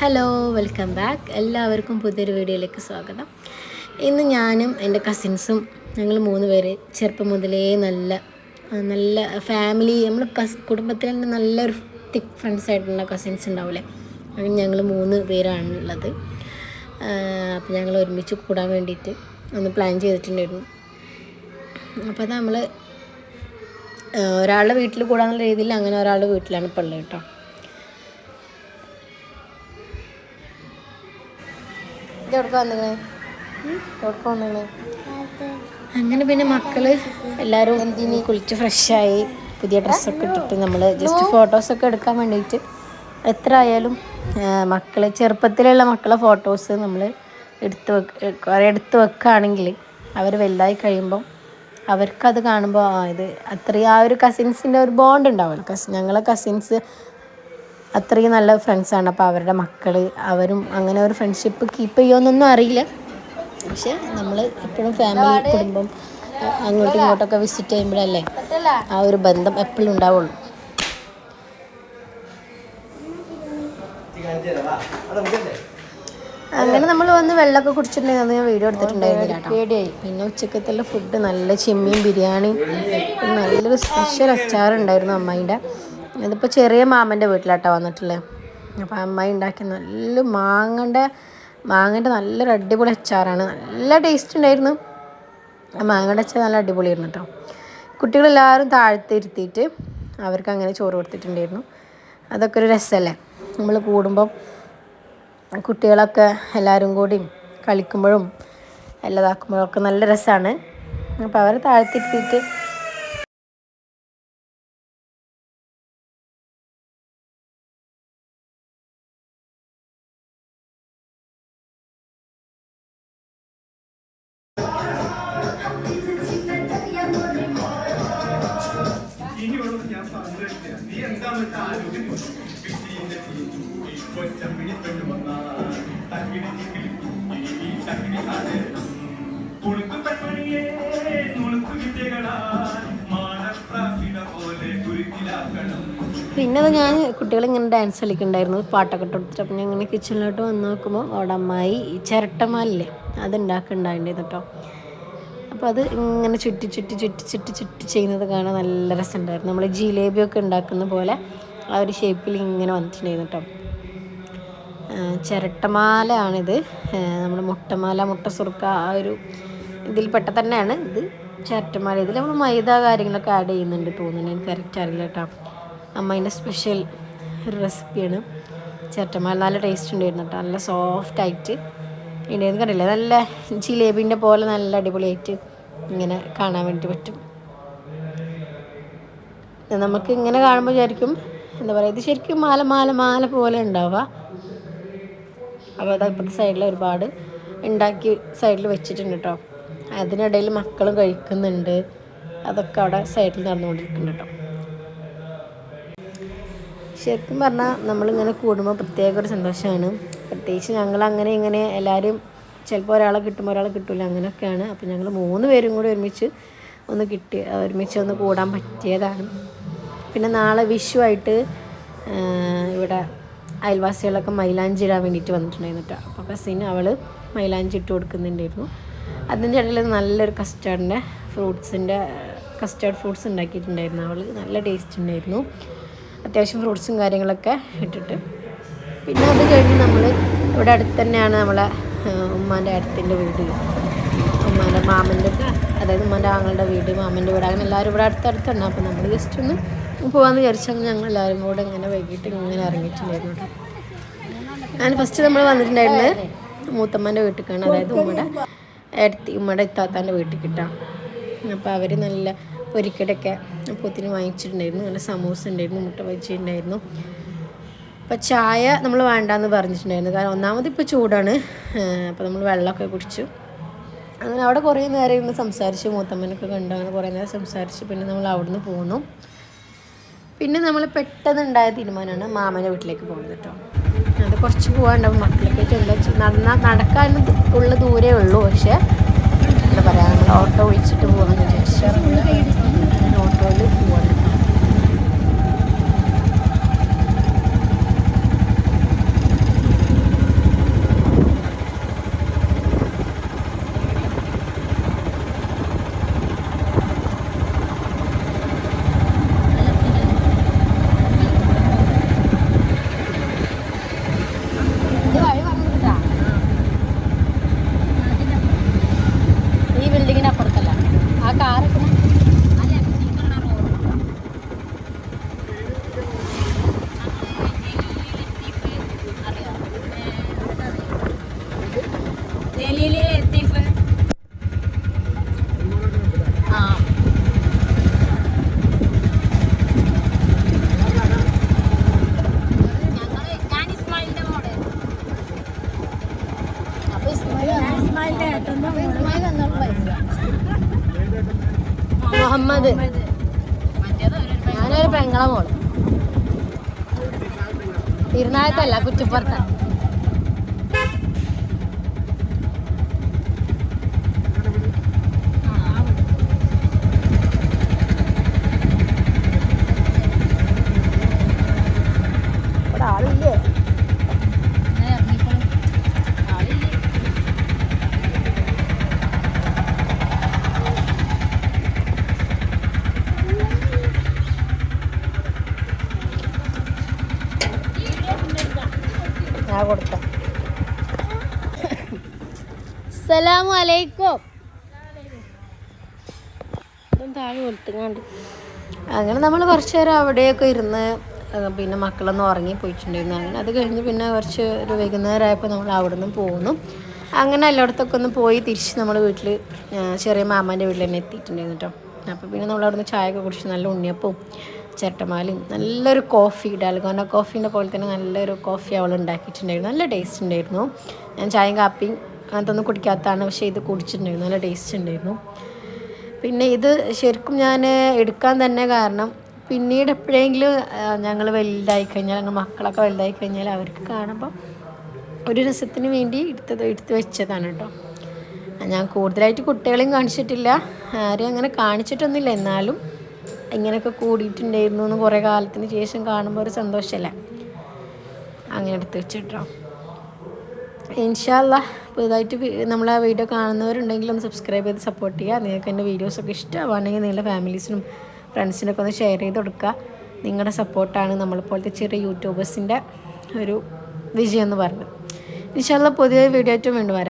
Hello welcome back എല്ലാവർക്കും പുതിയൊരു വീഡിയോയിലേക്ക് സ്വാഗതം. ഇന്ന് ഞാനും എന്റെ കസിൻസും ഞങ്ങൾ മൂന്ന് പേര് ചെറുപ്പം മുതലേ നല്ല നല്ല ഫാമിലി നമ്മൾ കസ് കുടുംബത്തിൽ തന്നെ നല്ലൊരു തിക് ഫ്രണ്ട്സ് ആയിട്ടുള്ള കസിൻസ് ഉണ്ടാവില്ലേ അങ്ങനെ ഞങ്ങൾ മൂന്ന് പേരാണുള്ളത് അപ്പോൾ ഞങ്ങൾ ഒരുമിച്ച് കൂടാൻ വേണ്ടിയിട്ട് ഒന്ന് പ്ലാൻ ചെയ്തിട്ടുണ്ടായിരുന്നു. അപ്പോൾ നമ്മൾ ഒരാളുടെ വീട്ടിൽ കൂടാന്നുള്ള രീതിയിൽ അങ്ങനെ ഒരാളുടെ വീട്ടിലാണ് ഇപ്പോൾ ഉള്ളത് കേട്ടോ. അങ്ങനെ പിന്നെ മക്കൾ എല്ലാവരും എന്തിന്? കുളിച്ച് ഫ്രഷായി പുതിയ ഡ്രസ്സൊക്കെ ഇട്ടിട്ട് നമ്മൾ ജസ്റ്റ് ഫോട്ടോസ് ഒക്കെ എടുക്കാൻ വേണ്ടിയിട്ട് എത്ര ആയാലും മക്കൾ ചെറുപ്പത്തിലുള്ള മക്കളെ ഫോട്ടോസ് നമ്മൾ എടുത്ത് വെക്ക കുറേ എടുത്ത് വെക്കുകയാണെങ്കിൽ അവർ വലുതായി കഴിയുമ്പം അവർക്കത് കാണുമ്പോൾ ആ ഇത് അത്രയും ആ ഒരു കസിൻസിന്റെ ഒരു ബോണ്ട് ഉണ്ടാവുമല്ലോ കസിൻ ഞങ്ങളെ കസിൻസ് അത്രയും നല്ല ഫ്രണ്ട്സാണ് അപ്പോൾ അവരുടെ മക്കൾ അവരും അങ്ങനെ ഒരു ഫ്രണ്ട്ഷിപ്പ് കീപ്പ് ചെയ്യുമെന്നൊന്നും അറിയില്ല. പക്ഷെ നമ്മൾ എപ്പോഴും ഫാമിലി കുടുംബം അങ്ങോട്ടും ഇങ്ങോട്ടൊക്കെ വിസിറ്റ് ചെയ്യുമ്പോഴല്ലേ ആ ഒരു ബന്ധം എപ്പോഴും ഉണ്ടാവുള്ളൂ. അങ്ങനെ നമ്മൾ വന്ന് വെള്ളമൊക്കെ കുടിച്ചിട്ടുണ്ടെങ്കിൽ ഞാൻ വീഡിയോ എടുത്തിട്ടുണ്ടായിരുന്നില്ല കേട്ടോ. പിന്നെ ഉച്ചക്കത്തുള്ള ഫുഡ് നല്ല ചെമ്മീൻ ബിരിയാണി നല്ലൊരു സ്പെഷ്യൽ അച്ചാറുണ്ടായിരുന്നു അമ്മായിന്റെ ഇതിപ്പോൾ ചെറിയ മാമന്റെ വീട്ടിലാട്ടോ വന്നിട്ടുള്ളത് അപ്പോൾ അമ്മായി ഉണ്ടാക്കിയ നല്ല മാങ്ങന്റെ മാങ്ങന്റെ നല്ലൊരു അടിപൊളി അച്ചാറാണ്. നല്ല ടേസ്റ്റ് ഉണ്ടായിരുന്നു ആ മാങ്ങയുടെ അച്ചാർ നല്ല അടിപൊളി അടിപൊളിയായിരുന്നു കേട്ടോ കുട്ടികളെല്ലാവരും താഴ്ത്തി ഇരുത്തിയിട്ട് അവർക്ക് അങ്ങനെ ചോറ് കൊടുത്തിട്ടുണ്ടായിരുന്നു. അതൊക്കെ ഒരു രസമല്ലേ നമ്മൾ കൂടുമ്പം കുട്ടികളൊക്കെ എല്ലാവരും കൂടി കളിക്കുമ്പോഴും എല്ലാം ഒക്കെ നല്ല രസമാണ് അപ്പോൾ അവരെ താഴ്ത്തിരുത്തിയിട്ട് പിന്നെ അത് ഞാൻ കുട്ടികളിങ്ങനെ ഡാൻസ് കളിക്കുന്നുണ്ടായിരുന്നു പാട്ടൊക്കെ കൊടുത്തിട്ട്. അപ്പം ഞാൻ ഇങ്ങനെ കിച്ചണിലോട്ട് വന്ന് നോക്കുമ്പോൾ അവിടെ അമ്മായി ചിരട്ടമാലില്ലേ അത് ഉണ്ടാക്കുന്നുണ്ടായിരുന്നു കേട്ടോ. അപ്പോൾ അത് ഇങ്ങനെ ചുറ്റി ചുറ്റി ചുറ്റി ചുറ്റി ചുറ്റി ചെയ്യുന്നത് കാണാൻ നല്ല രസമുണ്ടായിരുന്നു. നമ്മൾ ജിലേബിയൊക്കെ ഉണ്ടാക്കുന്ന പോലെ ആ ഒരു ഷേപ്പിൽ ഇങ്ങനെ വന്നിട്ടുണ്ടായിരുന്നു കേട്ടോ ചിരട്ടമാലയാണിത്. നമ്മൾ മുട്ടമാല മുട്ട സുറുക്ക ആ ഒരു ഇതിൽപ്പെട്ട തന്നെയാണ് ഇത് ചിരട്ടമാല. ഇതിൽ നമ്മൾ മൈദ കാര്യങ്ങളൊക്കെ ആഡ് ചെയ്യുന്നുണ്ട് തോന്നുന്നു. എനിക്ക് കറക്റ്റ് അറിയില്ല കേട്ടോ അമ്മേന്റെ സ്പെഷ്യൽ റെസിപ്പിയാണ് ചിരട്ടമാല നല്ല ടേസ്റ്റ് ഉണ്ടായിരുന്നു കേട്ടോ നല്ല സോഫ്റ്റ് ആയിട്ട് ഇത് കണ്ടില്ലേ? നല്ല ജിലേബിന്റെ പോലെ നല്ല അടിപൊളിയായിട്ട് ഇങ്ങനെ കാണാൻ വേണ്ടി പറ്റും. നമുക്ക് ഇങ്ങനെ കാണുമ്പോൾ വിചാരിക്കും എന്താ പറയുക ഇത് ശരിക്കും മാല മാല മാല പോലെ ഉണ്ടാവുക. അപ്പോൾ അത് ഇപ്പോഴത്തെ സൈഡിൽ ഒരുപാട് ഉണ്ടാക്കി സൈഡിൽ വെച്ചിട്ടുണ്ട് കേട്ടോ അതിനിടയിൽ മക്കളും കഴിക്കുന്നുണ്ട്. അതൊക്കെ അവിടെ സൈഡിൽ നടന്നുകൊണ്ടിരിക്കുന്നുണ്ട് കേട്ടോ ശരിക്കും പറഞ്ഞാൽ നമ്മളിങ്ങനെ കൂടുമ്പോൾ പ്രത്യേക ഒരു സന്തോഷമാണ് പ്രത്യേകിച്ച് ഞങ്ങൾ അങ്ങനെ ഇങ്ങനെ എല്ലാവരും ചിലപ്പോൾ ഒരാളെ കിട്ടുമ്പോൾ ഒരാളെ കിട്ടില്ല അങ്ങനെയൊക്കെയാണ് അപ്പോൾ ഞങ്ങൾ മൂന്ന് പേരും കൂടി ഒരുമിച്ച് ഒന്ന് കിട്ടി ഒരുമിച്ച് ഒന്ന് കൂടാൻ പറ്റിയതാണ്. പിന്നെ നാളെ വിഷു ആയിട്ട് ഇവിടെ അയൽവാസികളൊക്കെ മൈലാഞ്ചി ഇടാൻ വേണ്ടിയിട്ട് വന്നിട്ടുണ്ടായിരുന്നു കേട്ടോ അപ്പോൾ കസിന് അവൾ മൈലാഞ്ചി ഇട്ട് കൊടുക്കുന്നുണ്ടായിരുന്നു. അതിന്റെ ഇടയിൽ നല്ലൊരു കസ്റ്റാർഡിന്റെ ഫ്രൂട്ട്സിന്റെ കസ്റ്റാർഡ് ഫ്രൂട്ട്സ് ഉണ്ടാക്കിയിട്ടുണ്ടായിരുന്നു അവൾ നല്ല ടേസ്റ്റ് ഉണ്ടായിരുന്നു. അത്യാവശ്യം ഫ്രൂട്ട്സും കാര്യങ്ങളൊക്കെ ഇട്ടിട്ട്. പിന്നെ അത് കഴിഞ്ഞ് നമ്മൾ ഇവിടെ അടുത്ത് തന്നെയാണ് നമ്മളെ ഉമ്മാന്റെ അടുത്തിന്റെ വീട്. ഉമ്മാന്റെ മാമന്റെ അതായത് ഉമ്മാന്റെ ആങ്ങളുടെ വീട് മാമന്റെ വീട്. അങ്ങനെ എല്ലാവരും ഇവിടെ അടുത്തടുത്തുണ്ട് അപ്പോൾ നമ്മൾ ജസ്റ്റ് ഒന്ന് പോകാമെന്ന് വിചാരിച്ചാൽ ഞങ്ങൾ എല്ലാവരും കൂടെ ഇങ്ങനെ വൈകിട്ട് ഇങ്ങനെ ഇറങ്ങിയിട്ടുണ്ടായിരുന്നു ഞാൻ ഫസ്റ്റ് നമ്മൾ വന്നിട്ടുണ്ടായിരുന്നത് മൂത്തമ്മന്റെ വീട്ടിലേക്കാണ് അതായത് ഉമ്മയുടെ അടുത്ത് ഉമ്മയുടെ ഇത്താത്താന്റെ വീട്ടിൽ കിട്ടാം അപ്പോൾ അവർ നല്ല പൊരിക്കടൊക്കെ പൊത്തിന് വാങ്ങിച്ചിട്ടുണ്ടായിരുന്നു. നല്ല സമൂസ ഉണ്ടായിരുന്നു മുട്ട ബജി ഉണ്ടായിരുന്നു. അപ്പോൾ ചായ നമ്മൾ വേണ്ടാന്ന് പറഞ്ഞിട്ടുണ്ടായിരുന്നു. കാരണം ഒന്നാമത് ഇപ്പോൾ ചൂടാണ്. അപ്പോൾ നമ്മൾ വെള്ളമൊക്കെ കുടിച്ചു. അങ്ങനെ അവിടെ കുറേ നേരം ഇരുന്ന് സംസാരിച്ച്. മൂത്തമ്മനൊക്കെ കണ്ടു. അങ്ങനെ കുറേ നേരം സംസാരിച്ച്. പിന്നെ നമ്മൾ അവിടുന്ന് പോന്നു. പിന്നെ നമ്മൾ പെട്ടെന്ന് ഉണ്ടായ തീരുമാനമാണ് മാമന്റെ വീട്ടിലേക്ക് പോകുന്നത് കേട്ടോ. അത് കുറച്ച് പോകാണ്ടാവും മക്കളൊക്കെ എന്താ നടന്നാൽ നടക്കാൻ ഉള്ള ദൂരേ ഉള്ളൂ. പക്ഷേ എന്താ പറയുക നമ്മൾ ഓട്ടോ വിളിച്ചിട്ട് പോകാമെന്ന് മുഹമ്മദ്. ഞാനൊരു പെങ്ങളെ മോൾ. തിരുനാളത്തല്ല കുറ്റിപ്പുറത്ത ഇവിടെ ആളില്ലേ ഞാൻ കൊടുക്കാം സലാമു അലൈക്കും അങ്ങനെ നമ്മൾ കുറച്ച് നേരം അവിടെയൊക്കെ ഇരുന്ന് പിന്നെ മക്കളൊന്നും ഉറങ്ങി പോയിട്ടുണ്ടായിരുന്നു. അങ്ങനെ അത് കഴിഞ്ഞ് പിന്നെ കുറച്ച് ഒരു വൈകുന്നേരം ആയപ്പോൾ നമ്മൾ അവിടെ നിന്ന് പോന്നു. അങ്ങനെ എല്ലായിടത്തൊക്കെ ഒന്ന് പോയി തിരിച്ച് നമ്മൾ വീട്ടിൽ ചെറിയ മാമാന്റെ വീട്ടിൽ തന്നെ എത്തിയിട്ടുണ്ടായിരുന്നു കേട്ടോ. അപ്പോൾ പിന്നെ നമ്മൾ അവിടെ നിന്ന് ചായ ഒക്കെ കുടിച്ച് നല്ല ഉണ്ണിയപ്പവും ചിരട്ടമാലയും നല്ലൊരു കോഫി ഡാൽഗോന കോഫീന്റെ പോലെ തന്നെ നല്ലൊരു കോഫി അവൾ ഉണ്ടാക്കിയിട്ടുണ്ടായിരുന്നു. നല്ല ടേസ്റ്റ് ഉണ്ടായിരുന്നു. ഞാൻ ചായയും കാപ്പിയും ഒന്നും കുടിക്കാത്തതാണ്. പക്ഷേ ഇത് കുടിച്ചിട്ടുണ്ടായിരുന്നു. നല്ല ടേസ്റ്റ് ഉണ്ടായിരുന്നു. പിന്നെ ഇത് ശരിക്കും ഞാൻ എടുക്കാൻ തന്നെ കാരണം പിന്നീട് എപ്പോഴെങ്കിലും ഞങ്ങൾ വലുതായി കഴിഞ്ഞാൽ ഞങ്ങൾ മക്കളൊക്കെ വലുതായി കഴിഞ്ഞാൽ അവർക്ക് കാണുമ്പോൾ ഒരു രസത്തിന് വേണ്ടി എടുത്തത് എടുത്ത് വെച്ചതാണ് കേട്ടോ ഞാൻ കൂടുതലായിട്ട് കുട്ടികളെയും കാണിച്ചിട്ടില്ല. ആരും അങ്ങനെ കാണിച്ചിട്ടൊന്നുമില്ല. എന്നാലും ഇങ്ങനെയൊക്കെ കൂടിയിട്ടുണ്ടായിരുന്നു എന്ന് കുറേ കാലത്തിന് ശേഷം കാണുമ്പോൾ ഒരു സന്തോഷമല്ലേ അങ്ങനെ എടുത്ത് വെച്ചിട്ടോ. ഇൻഷാല്ല പുതുതായിട്ട് നമ്മൾ ആ വീഡിയോ കാണുന്നവരുണ്ടെങ്കിൽ ഒന്ന് സബ്സ്ക്രൈബ് ചെയ്ത് സപ്പോർട്ട് ചെയ്യുക. നിങ്ങൾക്ക് എന്റെ വീഡിയോസൊക്കെ ഇഷ്ടമാണെങ്കിൽ നിങ്ങളുടെ ഫാമിലീസിനും ഫ്രണ്ട്സിനൊക്കെ ഒന്ന് ഷെയർ ചെയ്ത് കൊടുക്കുക. നിങ്ങളുടെ സപ്പോർട്ടാണ് നമ്മളെപ്പോലത്തെ ചെറിയ യൂട്യൂബേഴ്സിന്റെ ഒരു വിജയം എന്ന് പറയുന്നത്. ഇൻഷാല്ല പുതിയ വീഡിയോ ഏറ്റവും വീണ്ടും വരാം.